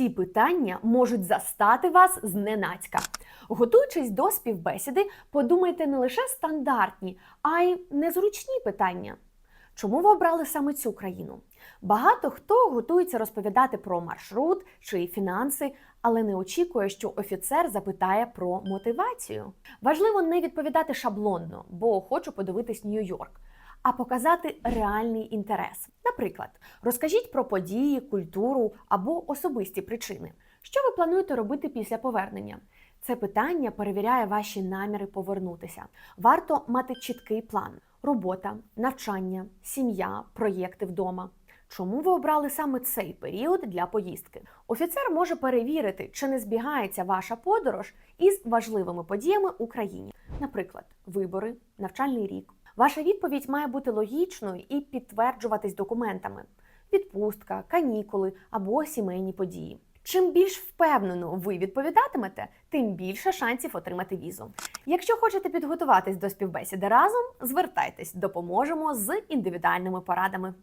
Ці питання можуть застати вас зненацька. Готуючись до співбесіди, подумайте не лише стандартні, а й незручні питання. Чому ви обрали саме цю країну? Багато хто готується розповідати про маршрут чи фінанси, але не очікує, що офіцер запитає про мотивацію. Важливо не відповідати шаблонно, бо хочу подивитись Нью-Йорк, а показати реальний інтерес. Наприклад, розкажіть про події, культуру або особисті причини. Що ви плануєте робити після повернення? Це питання перевіряє ваші наміри повернутися. Варто мати чіткий план: робота, навчання, сім'я, проєкти вдома. Чому ви обрали саме цей період для поїздки? Офіцер може перевірити, чи не збігається ваша подорож із важливими подіями у країні, наприклад, вибори, навчальний рік. Ваша відповідь має бути логічною і підтверджуватись документами: відпустка, канікули або сімейні події. Чим більш впевнено ви відповідатимете, тим більше шансів отримати візу. Якщо хочете підготуватись до співбесіди разом, звертайтесь, допоможемо з індивідуальними порадами.